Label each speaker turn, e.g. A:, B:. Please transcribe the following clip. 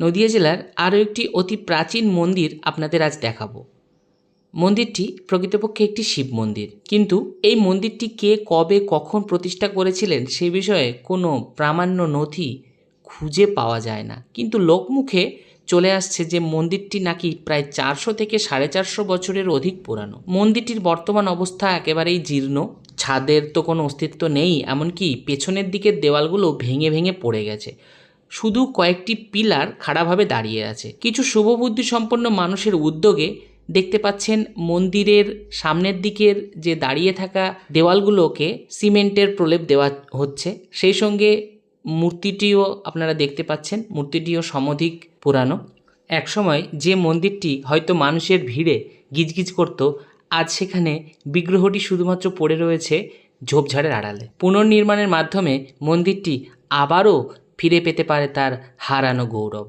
A: নদিয়া জেলার আরও একটি অতি প্রাচীন মন্দির আপনাদের আজ দেখাবো। মন্দিরটি প্রকৃতপক্ষে একটি শিব মন্দির। কিন্তু এই মন্দিরটি কে কবে কখন প্রতিষ্ঠা করেছিলেন সে বিষয়ে কোনো প্রামাণ্য নথি খুঁজে পাওয়া যায় না। কিন্তু লোকমুখে চলে আসছে যে মন্দিরটি নাকি প্রায় চারশো থেকে সাড়ে চারশো বছরের অধিক পুরানো। মন্দিরটির বর্তমান অবস্থা একেবারেই জীর্ণ। ছাদের তো কোনো অস্তিত্ব নেই, এমনকি পেছনের দিকের দেওয়ালগুলো ভেঙে ভেঙে পড়ে গেছে। শুধু কয়েকটি পিলার খাড়াভাবে দাঁড়িয়ে আছে। কিছু শুভবুদ্ধি সম্পন্ন মানুষের উদ্যোগে দেখতে পাচ্ছেন মন্দিরের সামনের দিকের যে দাঁড়িয়ে থাকা দেওয়ালগুলোকে সিমেন্টের প্রলেপ দেওয়া হচ্ছে। সেই সঙ্গে মূর্তিটিও আপনারা দেখতে পাচ্ছেন, মূর্তিটিও সমধিক পুরানো। একসময় যে মন্দিরটি হয়তো মানুষের ভিড়ে গিজগিজ করত, আজ সেখানে বিগ্রহটি শুধুমাত্র পড়ে রয়েছে ঝোপঝাড়ের আড়ালে। পুনর্নির্মাণের মাধ্যমে মন্দিরটি আবারও ফিরে পেতে পারে তার হারানো গৌরব।